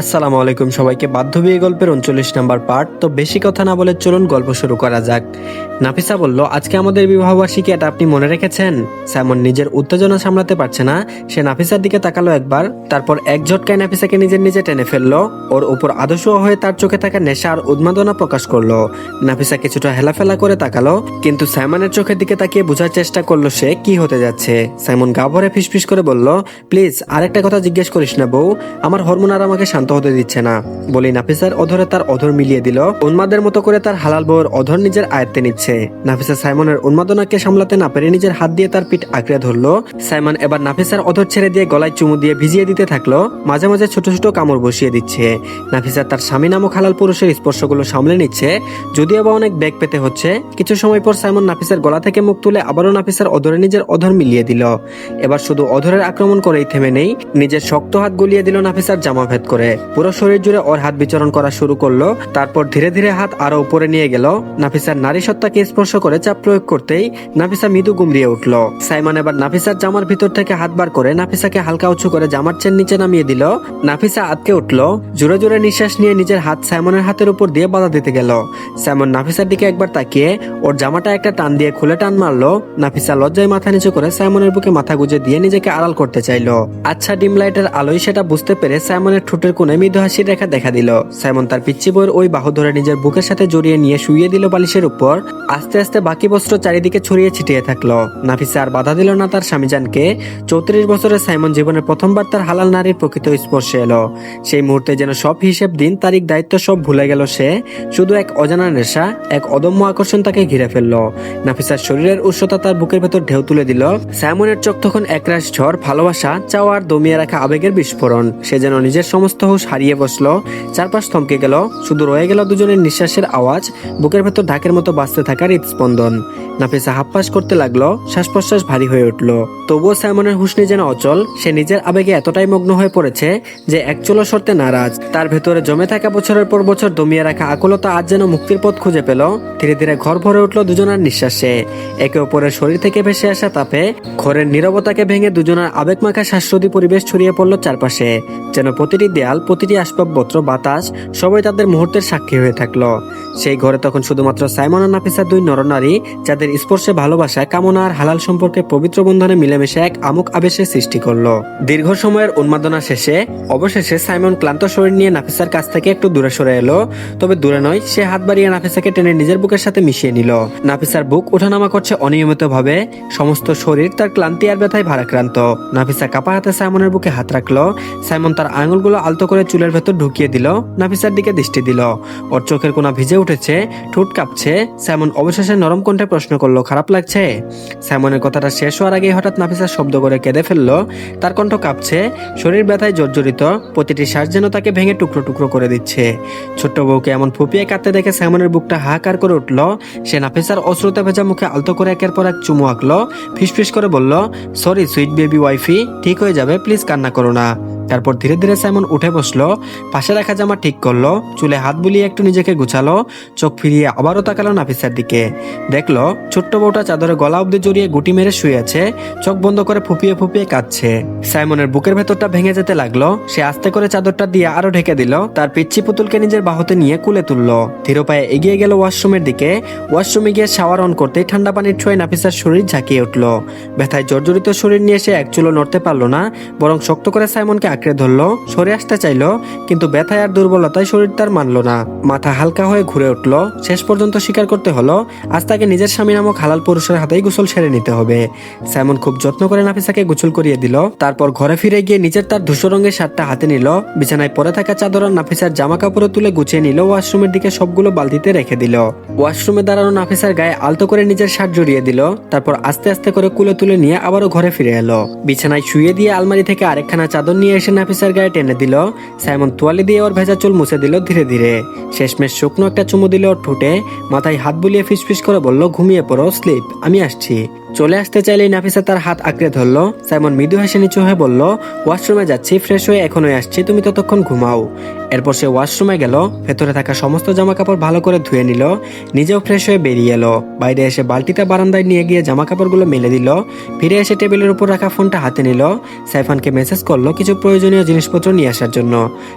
আসসালামু আলাইকুম সবাইকে বাধ্য বিয়ে গল্পের উনচল্লিশ নাম্বার পার্ট। তো বেশি কথা না বলে চলুন গল্প শুরু করা যাক। নাফিসা বলল, আজকে আমাদের বিবাহবার্ষিকী, এটা আপনি মনে রেখেছেন? স্যামন নিজের উত্তেজনা সামলাতে পারছে না। সে নাফিসার দিকে তাকালো একবার, তারপর এক ঝটকায় নাফিসাকে নিজের নিজে টেনে ফেলল। ওর উপর আদর্শ হয়ে তার চোখে থাকা নেশা আর উন্মাদনা প্রকাশ করল। নাফিসা কিছুটা হেলাফেলা করে তাকালো, কিন্তু সাইমনের চোখের দিকে তাকিয়ে বোঝার চেষ্টা করল সে, কি হতে যাচ্ছে? সাইমন গা ভরে ফিসফিস করে বলল, প্লিজ, আরেকটা কথা জিজ্ঞেস করিস না বউ। আমার হরমোন আর আমাকে শান্ত হতে দিচ্ছে না। বলি নাফিসার অধরে তার অধর মিলিয়ে দিল। উন্মাদের মতো করে তার হালাল বউয়ের অধর নিজের আয়ত্তে নিচ্ছে। নাফিসা সাইমনের উন্মাদনাকে সামলাতে না পেরে নিজের হাত দিয়ে তার পিঠ আঁকড়ে ধরলো। সাইমন এবার নাফিসার অধর ছেড়ে দিয়ে গলায় চুমু দিয়ে ভিজিয়ে দিতে থাকল। মাঝে মাঝে ছোট ছোট কামড় বসিয়ে দিচ্ছে। নাফিসা তার স্বামী নামক হালাল পুরুষের স্পর্শগুলো সামলে নিচ্ছে। যদিও বা অনেক ব্যাগ পেতে হচ্ছে, কিছু সময় পর সাইমন নাফিসার গলা থেকে মুখ তুলে আবারও নাফিসার অধরে নিজের অধর মিলিয়ে দিল। এবার শুধু অধরের আক্রমণ করেই থেমে নেই, নিজের শক্ত হাত গলিয়ে দিল নাফিসার জামা ভেদ করে। পুরো শরীর জুড়ে ওর হাত বিচরণ করা শুরু করল। তারপর ধীরে ধীরে হাত আরও উপরে নিয়ে গেল। নাফিসার নারী সত্তাকে স্পর্শ করে চাপ প্রয়োগ করতেই নাফিসা মৃদু গুমরিয়ে উঠল। সাইমন এবার নাফিসার জামার ভিতর থেকে হাত বার করে নাফিসাকে হালকা উঁচু করে জামার চেন নিচে নামিয়ে দিল। নাফিসা আটকে উঠল। জোরে জোরে নিঃশ্বাস নিয়ে নিজের হাত সাইমনের হাতের উপর দিয়ে বাধা দিতে গেল। সাইমন নাফিসার দিকে একবার তাকিয়ে ওর জামাটা একটা টান দিয়ে খুলে টান মারলো। নাফিসা লজ্জায় মাথা নিচু করে সাইমনের বুকে মাথা গুজে দিয়ে নিজেকে আড়াল করতে চাইলো। আচ্ছা ডিম লাইটের আলোয় সেটা বুঝতে পেরে সাইমনের ঠোঁটের কোণে মৃদু হাসির রেখা দেখা দিল। সাইমন তার পিচ্ছি বইয়ের ওই বাহু ধরে নিজের বুকের সাথে জড়িয়ে নিয়ে শুইয়ে দিল বালিশের উপর। আস্তে আস্তে বাকি বস্ত্র চারিদিকে ছড়িয়ে ছিটিয়ে থাকল। নাফিসা আর বাধা দিল না তার স্বামীজানকে। চৌত্রিশ বছরের সাইমন জীবনের প্রথমবার তার হালাল নারীর প্রকৃত স্পর্শে এলো। সেই মুহূর্তে যেন সব হিসেব দিন, তারিখ, দায়িত্ব সব ভুলে গেল সে। শুধু এক অজানা নেশা, এক অদম্য আকর্ষণ তাকে ঘিরে ফেলল। নাফিসার শরীরের উষ্ণতা তার বুকের ভেতর ঢেউ তুলে দিল। সাইমনের চোখ তখন একরাশ ঝড়, ভালোবাসা চাওয়ার দমিয়ে রাখা আবেগের বিস্ফোরণ। সে যেন নিজের সমস্ত হুশ হারিয়ে বসল। চারপাশ থমকে গেল। শুধু রয়ে গেল দুজনের নিঃশ্বাসের আওয়াজ। বুকের ভেতর ঢাকের মতো বাঁচতে থাকা হৃদস্পন্দন। নাফিসা হাপ্পাস করতে লাগল। শ্বাস প্রশ্বাস ভারী হয়ে উঠল। তবুও সাইমনের হুসনি যেন অচল, সে নিজের আবেগে এতটাই মগ্ন হয়ে পড়েছে যে এক চলো শর্তে নারাজ। তার ভেতরে জমে থাকা বছরের পর বছর দমিয়ে রাখা আকুলতা আজ যেন মুক্তির পথ খুঁজে পেল। ধীরে ধীরে ঘর ভরে উঠল দুজনের নিঃশ্বাসে। একে অপরের শরীর থেকে ভেসে আসা তাপে, ঘরের নীরবতাকে ভেঙে দুজনের আবেগ মাখা শ্বাসরোধী পরিবেশ ছড়িয়ে পড়ল চারপাশে। যেন প্রতিটি দেয়াল প্রতিটি আসবাবপত্র, বাতাস, সবাই তাদের মুহূর্তের সাক্ষী হয়ে থাকল। সেই ঘরে তখন শুধুমাত্র সাইমন আর নাফিসা দুই নরনারী, যাদের স্পর্শে ভালোবাসায় কামনা আর হালাল সম্পর্কে পবিত্র বন্ধনে মিলেমিশে এক আমুক আবেশের সৃষ্টি করল। দীর্ঘ সময়ের উন্মাদনা শেষে, অবশেষে সাইমন ক্লান্ত শরীর নিয়ে নাফিসার কাছ থেকে একটু দূরে সরে এলো, তবে দূরে নয়, সে হাত বাড়িয়ে নাফিসাকে টেনে নিজের বুকের সাথে মিশিয়ে নিল। নাফিসার বুক ওঠানামা করছে অনিয়মিত ভাবে সমস্ত শরীর তার ক্লান্তি আর ব্যথায় ভারাক্রান্ত। নাফিসা কাপা হাতে সাইমনের বুকে হাত রাখল, সাইমন তার আঙুলগুলো আলতো করে চুলের ভেতর ঢুকিয়ে দিল, নাফিসার দিকে দৃষ্টি দিল। ওর চোখের কোনা ভিজে উঠেছে, ঠোঁট কাঁপছে। স্যামন অবশেষে নরম কণ্ঠে প্রশ্ন করল, খারাপ লাগছে? স্যামনের কথাটা শেষ হওয়ার আগেই হঠাৎ নাফিসার শব্দ করে কেঁদে ফেলল। তার কণ্ঠ কাঁপছে, শরীর ব্যথায় জর্জরিত, প্রতিটি শ্বাস যেন তাকে ভেঙে টুকরো টুকরো করে দিচ্ছে। ছোট্ট বউকে এমন ফুপিয়ে কাঁদতে দেখে স্যামনের বুকটা হাহাকার করে উঠল। সে নাফিসার অশ্রুতে ভেজা মুখে আলতো করে একের পর এক চুমু আঁকলো, ফিসফিস করে বলল, সরি, সুইট বেবি ওয়াইফি, ঠিক হয়ে যাবে, প্লিজ কান্না করো না। তারপর ধীরে ধীরে সাইমন উঠে বসল, পাশে রাখা জামা ঠিক করল, চুলে হাত বুলিয়ে একটু নিজেকে গুছালো, চোখ ফিরিয়ে আবারও তাকালো নাফিসার দিকে। দেখল, ছোট্ট বউটা চাদরে গলা অব্দি জড়িয়ে গুটি মেরে শুয়ে আছে, চোখ বন্ধ করে ফুপিয়ে ফুপিয়ে কাঁদছে। সাইমনের বুকের ভেতরটা ভেঙে যেতে লাগল, সে আস্তে করে চাদরটা দিয়ে আরও ঢেকে দিল, তার পিচ্ছি পুতুলকে নিজের বাহুতে নিয়ে কুলে তুললো। ধীর পায়ে এগিয়ে গেল ওয়াশরুমের দিকে, ওয়াশরুমে গিয়ে শাওয়ার অন করতেই ঠান্ডা পানির ছোঁয়ে নাফিসার শরীর ঝাঁকিয়ে উঠল। ব্যথায় জর্জরিত শরীর নিয়ে সে এক চুলো নড়তে পারল না, বরং শক্ত করে সাইমনকে আঁকড়ে ধরলো, সরে আসতে চাইলো, কিন্তু ব্যথায় আর দুর্বলতায় শরীর তার মানলো না। মাথা হালকা হয়ে ঘুরে উঠল, শেষ পর্যন্ত স্বীকার করতে হলো, আজ তাকে নিজের স্বামী নামক হালাল পুরুষের হাতেই গোসল সেরে নিতে হবে। সাইমন খুব যত্ন করে নাফিসাকে গোসল করিয়ে দিল, তারপর ঘরে ফিরে গিয়ে নিচের তার ধূসর রঙের শার্টটা হাতে নিল, বিছানায় পরে থাকা চাদর আর নাফিসার জামা কাপড় তুলে গুছিয়ে নিল, ওয়াশরুমের দিকে সবগুলো বালতিতে রেখে দিল। ওয়াশরুমে দাঁড়ানো নাফিসার গায়ে আলতো করে নিজের শার্ট জড়িয়ে দিল, তারপর আস্তে আস্তে করে কুলে তুলে নিয়ে আবারও ঘরে ফিরে এলো। বিছানায় শুয়ে দিয়ে আলমারি থেকে আরেকখানা চাদর নিয়ে এসে নাফিসার গায়ে টেনে দিল। সাইমন তোয়ালি দিয়ে ওর ভেজা চুল মুছে দিল ধীরে ধীরে। শেষমেশ শুকনো একটা চুমু দিল ওর ঠোঁটে। মাথায় হাত বুলিয়ে ফিসফিস করে বলল, ঘুমিয়ে পড়ো স্লিপ আমি আসছি। চলে আসতে চাইলেই নাফিসা তার হাত আঁকড়ে ধরলো। সাইমন মৃদু হেসে নিচু হয়ে বলল ওয়াশরুমে যাচ্ছি ফ্রেশ হয়ে এখনই আসছি, তুমি ততক্ষণ ঘুমাও। এরপর সে ওয়াশরুমে গেল, ভেতরে থাকা সমস্ত জামা কাপড় ভালো করে ধুয়ে নিল, নিজেও ফ্রেশ হয়ে বেরিয়ে এলো। বাইরে এসে বালতিতে বারান্দায় নিয়ে গিয়ে জামা কাপড়গুলো মেলে দিল, ফিরে এসে টেবিলের উপর রাখা ফোনটা হাতে নিল, সাইফানকে মেসেজ করল কিছু প্রয়োজনীয় জিনিসপত্র নিয়ে আসার জন্য।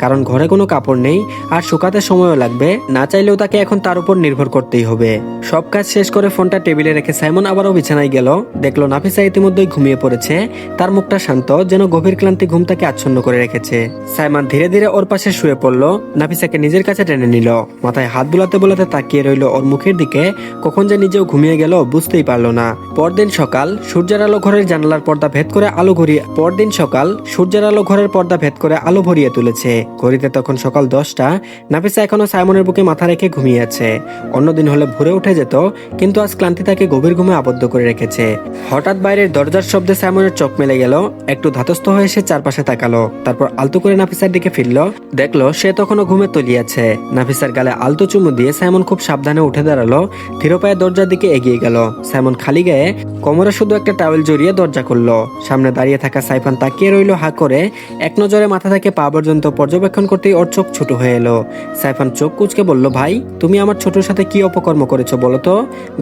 কারণ ঘরে কোনো কাপড় নেই, আর শুকাতে সময়ও লাগবে, না চাইলেও তাকে এখন তার উপর নির্ভর করতেই হবে। সব কাজ শেষ করে ফোনটা টেবিলে রেখে সাইমন আবারও বিছানায় গেল, দেখল নাফিসা ইতিমধ্যেই ঘুমিয়ে পড়েছে, তার মুখটা শান্ত, যেন গভীর ক্লান্তি ঘুম তাকে আচ্ছন্ন করে রেখেছে। সাইমন ধীরে ধীরে ওর পাশে শুয়ে পড়ল। নাফিসাকে নিজের কাছে টেনে নিল। মাথায় হাত বুলাতে বুলাতে তাকিয়ে রইল ওর মুখের দিকে। কখন যে নিজেও ঘুমিয়ে গেল বুঝতেই পারল না। পরদিন সকাল সূর্যের আলো ঘরের জানালার পর্দা ভেদ করে আলো ঘুরিয়ে পরদিন সকাল সূর্যের আলো ঘরের পর্দা ভেদ করে আলো ভরিয়ে তুলেছে। ঘড়িতে তখন সকাল দশটা। নাফিসা এখনও সাইমনের বুকে মাথা রেখে ঘুমিয়ে আছে। অন্যদিন হলে ভোরে উঠে যেত, কিন্তু আজ ক্লান্তি তাকে গভীর ঘুমে আবদ্ধ করে রেখেছে। হঠাৎ বাইরের দরজার শব্দে সাইমনের চোখ মেলে গেল। একটু ধাতস্থ হয়ে সে চারপাশে তাকালো। তারপর আলতো করে নাফিসার দিকে ফিরল। দেখল সে তখনও ঘুমে তলিয়েছে। নাফিসার গালে আলতো চুমু দিয়ে সাইমন খুব সাবধানে উঠে দাঁড়াল ধীর দরজার দিকে এগিয়ে গেল। সাইমন খালি গায়ে কোমরে শুধু একটা টাওয়েল জড়িয়ে দরজা খুললো। সামনে দাঁড়িয়ে থাকা সাইফান তাকিয়ে রইল হা করে, এক নজরে মাথা থেকে পা পর্যন্ত পর্যবেক্ষণ করতেই ওর চোখ ছোট হয়ে এলো। সাইফান চোখ কুচকে বলল, ভাই, তুমি আমার ছোটর সাথে কি অপকর্ম করেছ বলো তো?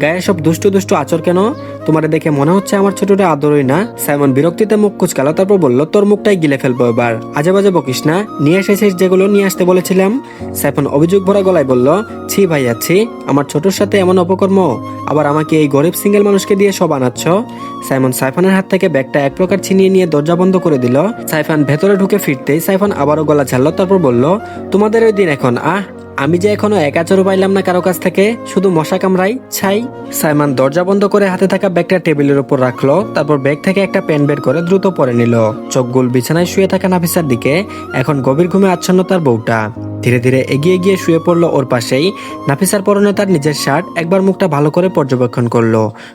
গায়ে সব দুষ্টু দুষ্টু আচর কেন? তোমার দেখে মনে হচ্ছে আমার ছোটটা আদরই না। সাইমন বিরক্তিতে মুখ কুচকালো, তারপর বলল, তোর মুখটাই গিলে ফেলব এবার। আজে বাজে বকিস না। নিয়ে এসেছিস যেগুলো নিয়ে আসতে বলেছিলাম? সাইফান অভিযোগ ভরা গলায় বলল, ছি ভাই আছি আমার ছোটর সাথে এমন অপকর্ম? আবার আমাকে এই গরিব সিঙ্গেল মানুষকে দিয়ে সব আনাচ্ছ? সাইমন সাইফানের হাত থেকে ব্যাগটা এক প্রকার ছিনিয়ে নিয়ে দরজা বন্ধ করে দিল। সাইফান ভেতরে ঢুকে ফিরতেই সাইফান আবারও গলা ছাড়লো, তারপর বলল, তোমাদের ওই দিন এখন, আহ আমি যে এখনও এক আচরও পাইলাম না কারও কাছ থেকে, শুধু মশা কামড়াই, ছাই। সাইমান দরজা বন্ধ করে হাতে থাকা ব্যাগটা টেবিলের উপর রাখল, তারপর ব্যাগ থেকে একটা পেন বের করে দ্রুত পরে নিল। চোখ গোল বিছানায় শুয়ে থাকা নাফিসার দিকে, এখন গভীর ঘুমে আচ্ছন্ন তার বউটা। ধীরে ধীরে এগিয়ে গিয়ে শুয়ে পড়ল ওর পাশেই। নাফিসার পরনে তার নিজের শার্ট একবার মুখটা ভালো করে পর্যবেক্ষণ করল।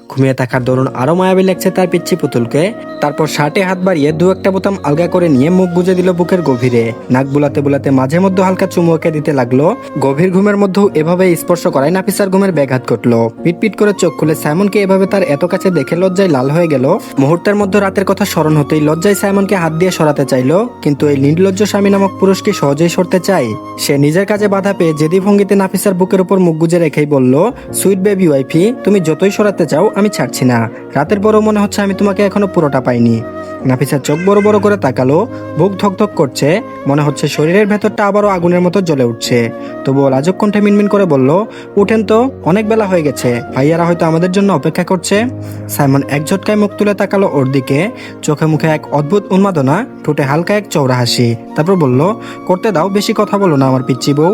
ঘুমিয়ে থাকার দরুন আরও মায়াবী লাগছে তার পিচ্ছি পুতুলকে। তারপর শার্টে হাত বাড়িয়ে দু একটা বোতাম আলগা করে নিয়ে মুখ গুজে দিল বুকের গভীরে। নাক বুলাতে বুলাতে মাঝে মধ্যে হালকা চুমুকে দিতে লাগল। গভীর ঘুমের মধ্যেও এভাবে স্পর্শ করায় নাফিসার ঘুমের ব্যাঘাত ঘটলো। পিটপিট করে চোখ খুলে সাইমনকে এভাবে তার এত কাছে দেখে লজ্জায় লাল হয়ে গেল। মুহূর্তের মধ্যে রাতের কথা স্মরণ হতেই লজ্জায় সাইমনকে হাত দিয়ে সরাতে চাইলো। কিন্তু এই নির্লজ্জ স্বামী নামক পুরুষকে সহজেই সরতে চায়। সে নিজের কাজে বাধা পেয়ে জেদি ভঙ্গিতে নাফিসার বুকের উপর মুখ গুজে রেখেই বলল, সুইট বেবি ওয়াইফি, তুমি যতই সরাতে চাও, আমি ছাড়ছি না। রাতের পরও মনে হচ্ছে আমি তোমাকে এখনও পুরোটা পাইনি। নাফিসা চোখ বড় বড় করে তাকালো, বুক ধকধক করছে, মনে হচ্ছে শরীরের ভেতরটা আবারও আগুনের মতো জ্বলে উঠছে। তবুও লাজক কণ্ঠে মিনমিন করে বলল, উঠেন তো, অনেক বেলা হয়ে গেছে, ভাইয়ারা হয়তো আমাদের জন্য অপেক্ষা করছে। সাইমন এক ঝটকায় মুখ তুলে তাকালো ওর দিকে, চোখে মুখে এক অদ্ভুত উন্মাদনা, ঠোঁটে হালকা এক চৌড়া হাসি। তারপর বলল, করতে দাও, বেশি কথা বলো না আমার পিচ্ছি বউ।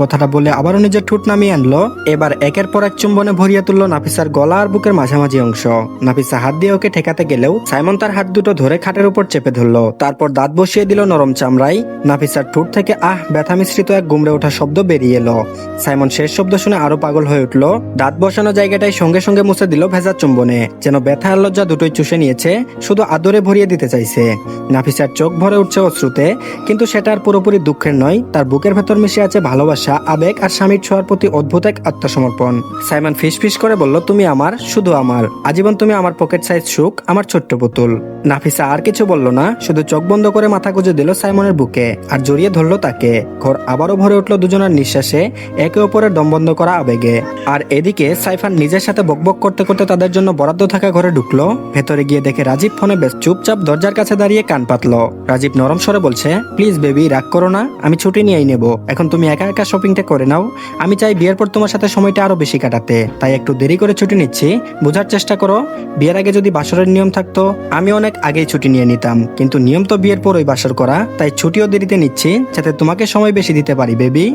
কথাটা বলে আবারও নিজের ঠোঁট নামিয়ে আনলো, এবার একের পর এক চুম্বনে ভরিয়ে তুললো নাফিসার গলা আর বুকের মাঝামাঝি অংশ। নাফিসা হাত দিয়ে ওকে ঠেকাতে গেলেও সাইমন তার হাত দুটো ধরে খাটের উপর চেপে ধরলো। তারপর দাঁত বসিয়ে দিল নরম চামড়ায়। নাফিসার ঠোঁট থেকে আহ ব্যথা মিশ্রিত এক গুমড়ে ওঠা শব্দ বেরিয়ে এলো। সাইমন শেষ শব্দ শুনে আরও পাগল হয়ে উঠল। দাঁত বসানো জায়গাটায় সঙ্গে সঙ্গে মুছে দিল ভেজা চুম্বনে। যেন ব্যথা আর লজ্জা দুটোই চুষে নিয়েছে, শুধু আদরে ভরিয়ে দিতে চাইছে। নাফিসার চোখ ভরে উঠছে অশ্রুতে, কিন্তু সেটা আর পুরোপুরি দুঃখের নয়। তার বুকের ভেতর মিশে আছে ভালোবাসা, আবেগ আর স্বামীর ছোঁয়ার প্রতি অদ্ভুত এক আত্মসমর্পণ। সাইমন ফিস ফিস করে বলল, তুমি আমার, শুধু আমার। আজীবন তুমি আমার পকেট সাইজ সুখ, আমার ছোট্ট পুতুল। নাফিসা আর কিছু বলল না? শুধু চোখ বন্ধ করে মাথা গুজে দিল সাইমনের বুকে আর জড়িয়ে ধরলো তাকে। ঘর আবারও ভরে উঠল দুজনের নিঃশ্বাসে, একে অপরের দম বন্ধ করা আবেগে। আর এদিকে সাইফান নিজের সাথে বকবক করতে করতে তাদের জন্য বরাদ্দ থাকা ঘরে ঢুকলো। ভেতরে গিয়ে দেখে রাজীব ফোনে বেশ চুপচাপ দরজার কাছে দাঁড়িয়ে কান পাতলো। রাজীব নরম স্বরে বলছে, প্লিজ বেবি, রাগ করো না, আমি ছুটি নিয়েই নেব। এখন তুমি একা একা শপিংটা করে নাও। আমি চাই বিয়ের পর তোমার সাথে সময়টা আরও বেশি কাটাতে। তাই একটু দেরি করে ছুটি নিচ্ছি। বোঝার চেষ্টা করো। বিয়ের আগে যদি বাসরের নিয়ম থাকতো, আমি অনেক আগেই ছুটি নিয়ে নিতাম। কিন্তু নিয়ম তো বিয়ের পরই বাসর করা, তাই ছুটিও দেরিতে নিচ্ছি, যাতে তোমাকে সময় বেশি দিতে পারি, বেবি।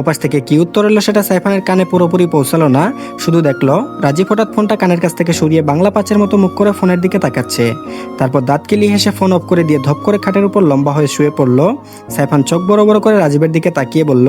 ওপাশ থেকে কি উত্তর এলো সেটা সাইফানের কানে পুরোপুরি পৌঁছালো না। শুধু দেখল, রাজীব হঠাৎ ফোনটা কানের কাছ থেকে সরিয়ে বাংলা পাঁচের মতো মুখ করে ফোনের দিকে তাকাচ্ছে। তারপর দাঁত কিলি হেসে ফোন অফ করে দিয়ে ধপ করে খাটের উপর লম্বা হয়ে শুয়ে পড়ল। সাইফান চোখ বড় বড় করে রাজীবের দিকে তাকিয়ে বলল,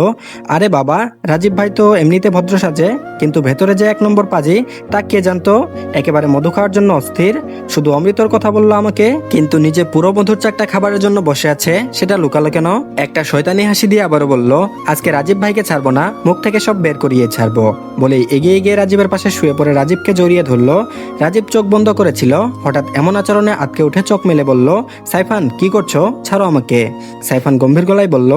আরে বাবা, রাজীব ভাই তো এমনিতে ভদ্র সাজে, কিন্তু ভেতরে যে এক নম্বর পাজি, তা কে জানতো? একেবারে মধু খাওয়ার জন্য অস্থির। শুধু অমৃতর কথা বলল আমাকে কিন্তু নিজে পুরো মধুর চাকটা খাবারের জন্য বসে আছে, সেটা লুকালো কেন? একটা শয়তানি হাসি দিয়ে আবারও বলল, আজকে রাজীব ভাইকে ছাড়বো না, মুখ থেকে সব বের করিয়ে ছাড়বো। বলে এগিয়ে গিয়ে রাজীবের পাশে শুয়ে পড়ে রাজীবকে জড়িয়ে ধরলো। রাজীব চোখ বন্ধ করেছিল। হঠাৎ এমন আচরণে আটকে উঠে চোখ মেলে বলল, সাইফান, কি করছ? ছাড়ো আমাকে। সাইফান গম্ভীর গলায় বলল,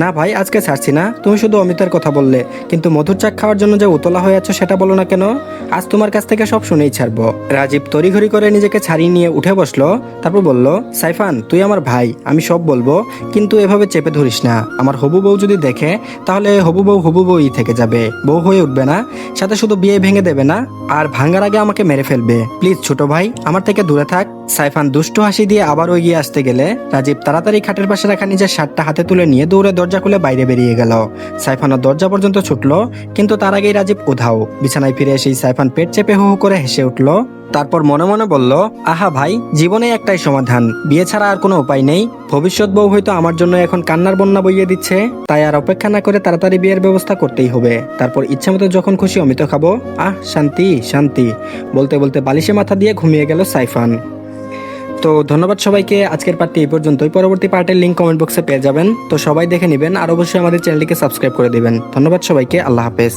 না ভাই, আজকে ছাড়ছি না। তুমি শুধু অমিতার কথা বললে, কিন্তু মধুর চাক খাওয়ার জন্য যে উতলা হয়ে আছো সেটা বলো না কেন? আজ তোমার কাছ থেকে সব শুনেই ছাড়বো। রাজীব তড়িঘড়ি করে নিজেকে ছাড়িয়ে নিয়ে উঠে বসল। তারপর বলল, সাইফান, তুই আমার ভাই, আমি সব বলব, কিন্তু এভাবে চেপে ধরিস না। আমার হবু বউ যদি দেখে, তাহলে হবু বউ হবু বউই থেকে যাবে। বউ হয়ে উঠবে না। সাথে শুধু বিয়ে ভেঙে দেবে না, আর ভাঙার আগে আমাকে মেরে ফেলবে। প্লিজ, ছোট ভাই, আমার থেকে দূরে থাক। সাইফান দুষ্ট হাসি দিয়ে আবারও এগিয়ে আসতে গেলে, রাজীব তাড়াতাড়ি খাটের পাশে রাখা নিজের শার্টটা হাতে তুলে নিয়ে দৌড়ে দরজা খুলে বাইরে বেরিয়ে গেল। সাইফানও দরজা পর্যন্ত ছুটলো, কিন্তু তার আগেই রাজীব উধাও। বিছানায় ফিরে এসেই সাইফান পেট চেপে হু করে হেসে উঠল। তারপর মনে মনে বলল, আহা ভাই জীবনে একটাই সমাধান। বিয়ে ছাড়া আর কোনো উপায় নেই। ভবিষ্যৎ বউ হয়তো আমার জন্য এখন কান্নার বন্যা বইয়ে দিচ্ছে। তাই আর অপেক্ষা না করে তাড়াতাড়ি বিয়ের ব্যবস্থা করতেই হবে। তারপর ইচ্ছা মতো যখন খুশি অমিত খাব। আহ, শান্তি শান্তি। বলতে বলতে বালিশে মাথা দিয়ে ঘুমিয়ে গেল সাইফান। তো ধন্যবাদ সবাইকে। আজকের পার্টটি এই পর্যন্তই। পরবর্তী পার্টের লিঙ্ক কমেন্ট বক্সে পেয়ে যাবেন। তো সবাই দেখে নেবেন আর অবশ্যই আমাদের চ্যানেলটিকে সাবস্ক্রাইব করে দেবেন। ধন্যবাদ সবাইকে। আল্লাহ হাফেজ।